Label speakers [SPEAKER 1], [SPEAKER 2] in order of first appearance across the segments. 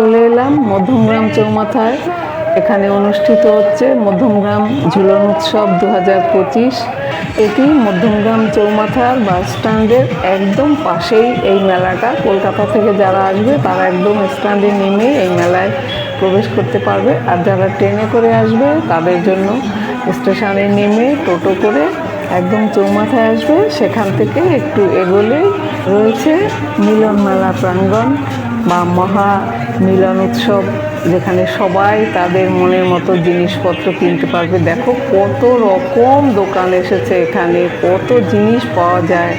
[SPEAKER 1] চলে এলাম মধ্যমগ্রাম চৌমাথায়। এখানে অনুষ্ঠিত হচ্ছে মধ্যমগ্রাম ঝুলন উৎসব দু হাজার পঁচিশ। এটি মধ্যমগ্রাম চৌমাথার বাস স্ট্যান্ডের একদম পাশেই এই মেলাটা। কলকাতা থেকে যারা আসবে, তারা একদম স্ট্যান্ডে নেমে এই মেলায় প্রবেশ করতে পারবে। আর যারা ট্রেনে করে আসবে, তাদের জন্য স্টেশনে নেমে টোটো করে একদম চৌমাথায় আসবে। সেখান থেকে একটু এগোলে রয়েছে মিলন মেলা প্রাঙ্গণ বা মহা মিলন উৎসব, যেখানে সবাই তাদের মনের মতো জিনিসপত্র কিনতে পারবে। দেখো কত রকম দোকান এসেছে এখানে, কত জিনিস পাওয়া যায়।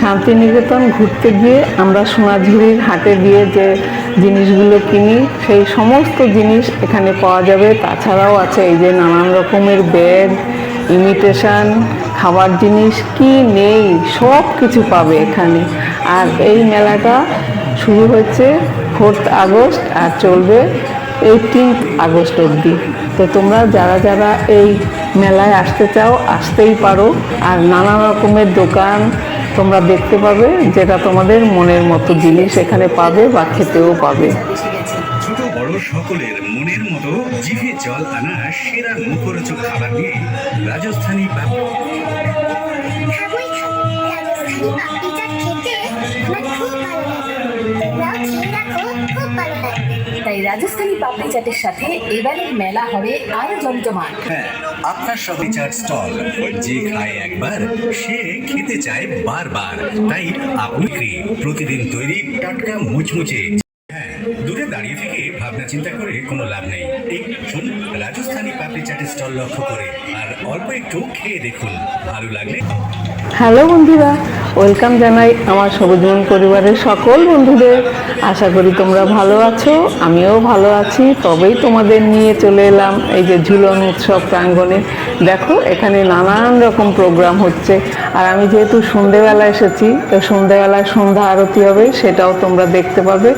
[SPEAKER 1] শান্তিনিকেতন ঘুরতে গিয়ে আমরা সোনাঝুরির হাটে দিয়ে যে জিনিসগুলো কিনি, সেই সমস্ত জিনিস এখানে পাওয়া যাবে। তাছাড়াও আছে এই যে নানান রকমের ব্যাগ ইমিটেশন খাবার জিনিস, কি নেই? সব কিছু পাবে এখানে। আর এই মেলাটা শুরু হচ্ছে ফোর্থ আগস্ট আর চলবে এইটিনথ আগস্ট অবধি। তো তোমরা যারা যারা এই মেলায় আসতে চাও আসতেই পারো। আর নানা রকমের দোকান তোমরা দেখতে পাবে যেটা তোমাদের মনের মতো জিনিস এখানে পাবে বা খেতেও পাবে।
[SPEAKER 2] ছোট বড় সকলের মনের মতো জিভে জল আনা সেরা মুখরোচক খাবার নিয়ে রাজস্থানী
[SPEAKER 3] তাই রাজস্থানি পাপড়ি চাটের সাথে এবারের মেলা হবে আরও জমজমাট।
[SPEAKER 2] হ্যাঁ আপনার সবাই চার স্টল। যে খায় একবার, সে খেতে চায় বারবার। তাই আপনি প্রতিদিন তৈরি টাটকা মুচমুচে ভাবনা চিন্তা করে কোনো লাভ নেই। শুন, রাজস্থানী পাপড়ি চাটের স্টল লক্ষ্য করে, আর অল্প একটু খেয়ে দেখুন। ভালো লাগলে
[SPEAKER 1] হ্যালো বন্ধুরা, ওয়েলকাম জানাই আমার সবুজমন পরিবারের সকল বন্ধুদের। আশা করি তোমরা ভালো আছো, আমিও ভালো আছি। তবেই তোমাদের নিয়ে চলে এলাম এই যে ঝুলন উৎসব প্রাঙ্গণে। দেখো, এখানে নানান রকম প্রোগ্রাম হচ্ছে। আর আমি যেহেতু সন্ধেবেলা এসেছি, তো সন্ধেবেলায় সন্ধ্যা আরতি হবে, সেটাও তোমরা দেখতে পাবে।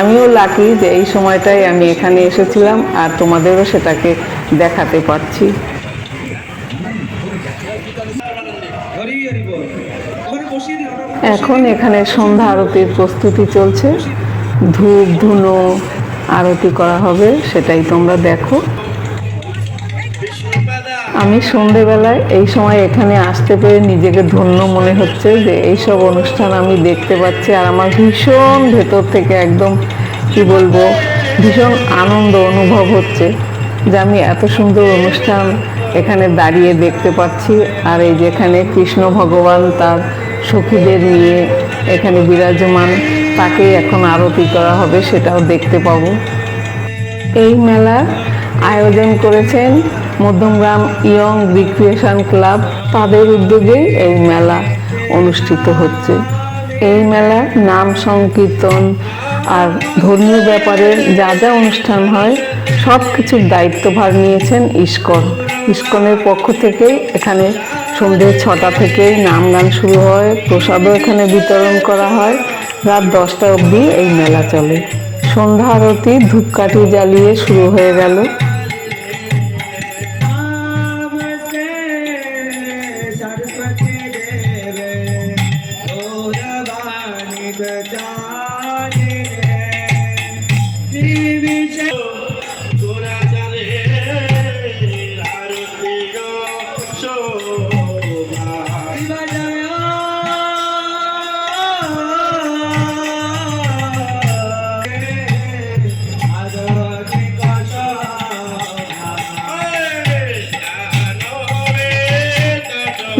[SPEAKER 1] আমিও লাকি যে এই সময়টাই আমি এখানে এসেছিলাম আর তোমাদেরও সেটাকে দেখাতে পারছি। এখন এখানে সন্ধ্যা আরতির প্রস্তুতি চলছে। ধূপ, ধুনো আরতি করা হবে, সেটাই তোমরা দেখো। আমি সন্ধেবেলায় এই সময় এখানে আসতে পেরে নিজেকে ধন্য মনে হচ্ছে যে এইসব অনুষ্ঠান আমি দেখতে পাচ্ছি আর আমার ভীষণ ভেতর থেকে একদম কি বলব ভীষণ আনন্দ অনুভব হচ্ছে যে আমি এত সুন্দর অনুষ্ঠান এখানে দাঁড়িয়ে দেখতে পাচ্ছি। আর এই যেখানে কৃষ্ণ ভগবান তার সখীদের নিয়ে এখানে বিরাজমান, তাকে এখন আরতি করা হবে সেটাও দেখতে পাবো। এই মেলার আয়োজন করেছেন মধ্যমগ্রাম ইয়ং রিক্রিয়েশন ক্লাব। তাদের উদ্যোগেই এই মেলা অনুষ্ঠিত হচ্ছে। এই মেলার নাম সংকীর্তন আর ধর্মীয় ব্যাপারে যা যা অনুষ্ঠান হয়, সব কিছুর দায়িত্বভার নিয়েছেন ইস্কন। ইস্কনের পক্ষ থেকে এখানে সন্ধ্যে ছটা থেকেই নাম গান শুরু হয়, প্রসাদও এখানে বিতরণ করা হয়। রাত দশটা অবধি এই মেলা চলে। সন্ধ্যা আরতি ধূপকাঠি জ্বালিয়ে শুরু হয়ে গেল।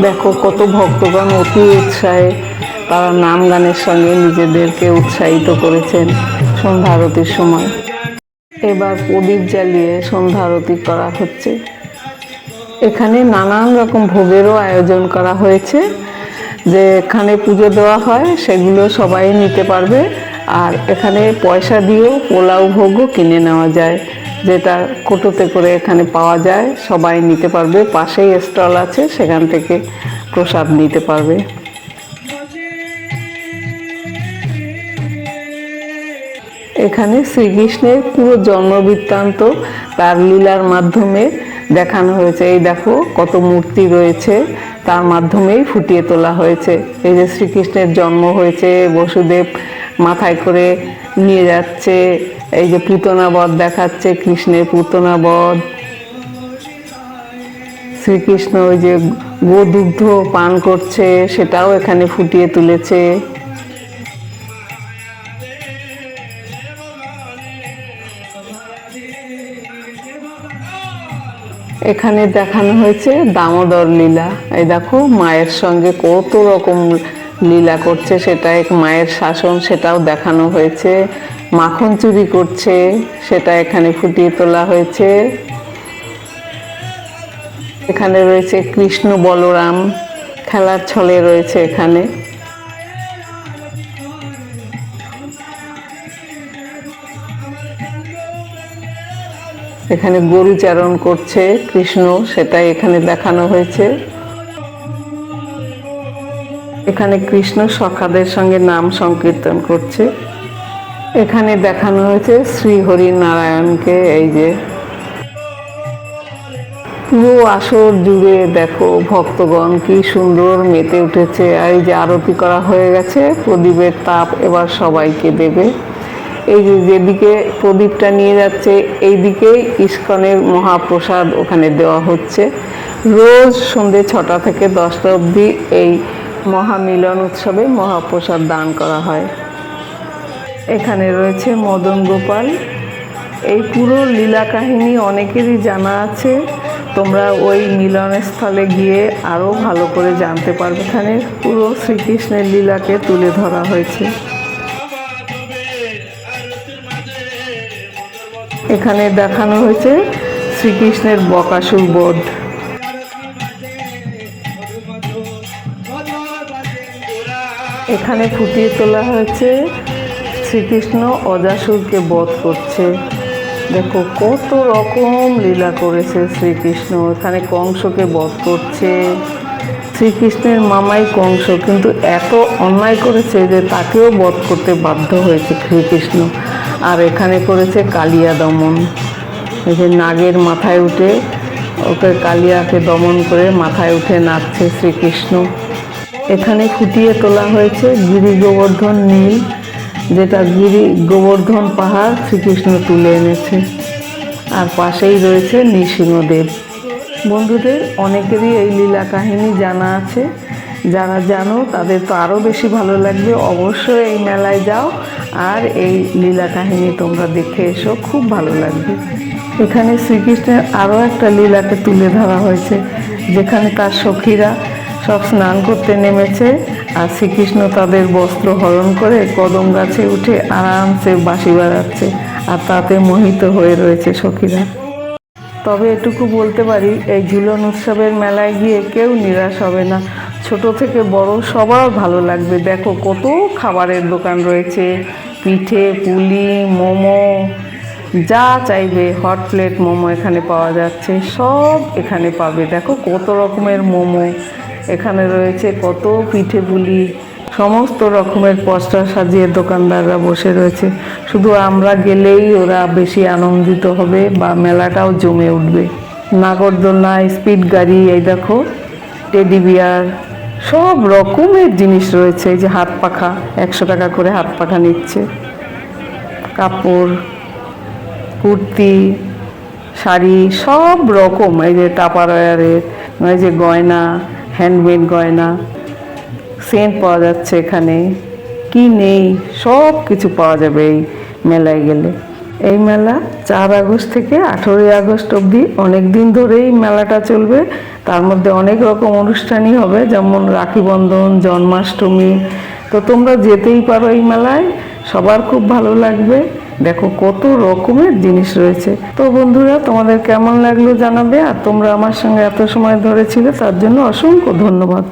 [SPEAKER 1] দেখো, কত ভক্তগণ অতি উৎসাহে তারা নাম গানের সঙ্গে নিজেদেরকে উৎসাহিত করেছেন সন্ধ্যা আরতির সময়। এবার প্রদীপ জ্বালিয়ে সন্ধ্যা আরতি করা হচ্ছে। এখানে নানান রকম ভোগেরও আয়োজন করা হয়েছে। যে এখানে পুজো দেওয়া হয়, সেগুলো সবাই নিতে পারবে। আর এখানে পয়সা দিয়েও পোলাও ভোগও কিনে নেওয়া যায়। যেটা কোটোতে করে এখানে পাওয়া যায়, সবাই নিতে পারবে। পাশেই স্টল আছে, সেখান থেকে প্রসাদ নিতে পারবে। এখানে শ্রীকৃষ্ণের পুরো জন্মবৃত্তান্ত তার লীলার মাধ্যমে দেখানো হয়েছে। এই দেখো, কত মূর্তি রয়েছে, তার মাধ্যমেই ফুটিয়ে তোলা হয়েছে। এই যে শ্রীকৃষ্ণের জন্ম হয়েছে, বসুদেব মাথায় করে নিয়ে যাচ্ছে, এই যে পুতনা বধ দেখাচ্ছে, কৃষ্ণের পুতনা বধ। শ্রীকৃষ্ণ ওই যে গোদুগ্ধ পান করছে, সেটাও এখানে ফুটিয়ে তুলেছে। এখানে দেখানো হয়েছে দামোদর লীলা। এই দেখো, মায়ের সঙ্গে কত রকম লীলা করছে, সেটা এক মায়ের শাসন, সেটাও দেখানো হয়েছে। মাখন চুরি করছে, সেটা এখানে ফুটিয়ে তোলা হয়েছে। এখানে রয়েছে কৃষ্ণ বলরাম, খেলার ছলে রয়েছে এখানে। এখানে গরু চারণ করছে কৃষ্ণ, সেটাই এখানে দেখানো হয়েছে। এখানে কৃষ্ণ সখাদের সঙ্গে নাম সংকীর্তন করছে। এখানে দেখানো হয়েছে শ্রী হরি নারায়ণকে এই যে। পুরো আসর জুড়ে দেখো ভক্তগণ কি সুন্দর মেতে উঠেছে, আর এই যে আরতি করা হয়ে গেছে, প্রদীপের তাপ এবার সবাইকে দেবে। এই যে যেদিকে প্রদীপটা নিয়ে যাচ্ছে এই দিকেই ইস্কনের মহাপ্রসাদ ওখানে দেওয়া হচ্ছে। রোজ সন্ধে ছটা থেকে দশটা অবধি এই মহামিলন উৎসবে মহাপ্রসাদ দান করা হয়। এখানে রয়েছে মদন গোপাল। এই পুরো লীলা কাহিনী অনেকেরই জানা আছে। তোমরা ওই মিলনস্থলে গিয়ে আরও ভালো করে জানতে পারবে এখানে পুরো শ্রীকৃষ্ণের লীলাকে তুলে ধরা হয়েছে। এখানে দেখানো হয়েছে শ্রীকৃষ্ণের বকাসুর বধ। এখানে ফুটিয়ে তোলা হয়েছে। শ্রীকৃষ্ণ অজাসুরকে বধ করছে। দেখো কত রকম লীলা করেছে শ্রীকৃষ্ণ। এখানে কংসকে বধ করছে। শ্রীকৃষ্ণের মামাই কংস কিন্তু এত অন্যায় করেছে যে তাকেও বধ করতে বাধ্য হয়েছে শ্রীকৃষ্ণ। আর এখানে করেছে কালিয়া দমন এই যে নাগের মাথায় উঠে ওকে কালিয়াকে দমন করে মাথায় উঠে নাচছে শ্রীকৃষ্ণ। এখানে ফুটিয়ে তোলা হয়েছে গিরি গোবর্ধন নীল, যেটা গিরি গোবর্ধন পাহাড় শ্রীকৃষ্ণ তুলে এনেছে। আর পাশেই রয়েছে নৃসিংহদেব বন্ধুদের, অনেকেরই এই লীলা কাহিনী জানা আছে। যারা জানো, তাদের তো আরও বেশি ভালো লাগবে। অবশ্যই এই মেলায় যাও, আর এই লীলা কাহিনী তোমরা দেখে এসো, খুব ভালো লাগবে। এখানে শ্রীকৃষ্ণের আরও একটা লীলাকে তুলে ধরা হয়েছে, যেখানে তার সখীরা সব স্নান করতে নেমেছে আর শ্রীকৃষ্ণ তাদের বস্ত্র হরণ করে কদম গাছে উঠে আরামসে বাঁশি বাজাচ্ছে আর তাতে মোহিত হয়ে রয়েছে সখীরা। তবে এটুকু বলতে পারি, এই ঝুলন উৎসবের মেলায় গিয়ে কেউ নিরাশ হবে না। ছোট থেকে বড় সবার ভালো লাগবে। দেখো কত খাবারের দোকান রয়েছে। পিঠে, পুলি, মোমো, যা চাইবে হট প্লেট মোমো এখানে পাওয়া যাচ্ছে। সব এখানে পাবে। দেখো কত রকমের মোমো। এখানে রয়েছে কত পিঠে পুলি, সমস্ত রকমের পোস্টার সাজিয়ে দোকানদাররা বসে রয়েছে। শুধু আমরা গেলেই ওরা বেশি আনন্দিত হবে বা মেলাটাও জমে উঠবে। নাগরদোলনা, স্পিড গাড়ি, এই দেখো, টেডি বিয়ার, সব রকমের জিনিস রয়েছে। এই যে হাত পাখা, একশো টাকা করে হাত পাখা নিচ্ছে। কাপড়, কুর্তি, শাড়ি, সব রকম। এই যে টাপারয়ারের এই যে গয়না হ্যান্ডমেড গয়না সেন্ট পাওয়া যাচ্ছে এখানে, কি নেই, সব কিছু পাওয়া যাবে এই মেলায় গেলে। এই মেলা চার আগস্ট থেকে আঠেরোই আগস্ট অবধি অনেক দিন ধরেই মেলাটা চলবে। তার মধ্যে অনেক রকম অনুষ্ঠানই হবে, যেমন রাখি বন্ধন, জন্মাষ্টমী। তো তোমরা যেতেই পারো এই মেলায়, সবার খুব ভালো লাগবে। দেখো, কত রকমের জিনিস রয়েছে। তো বন্ধুরা, তোমাদের কেমন লাগল জানাবে? আর তোমরা আমার সঙ্গে এত সময় ধরে ছিলে, তার জন্য অসংখ্য ধন্যবাদ।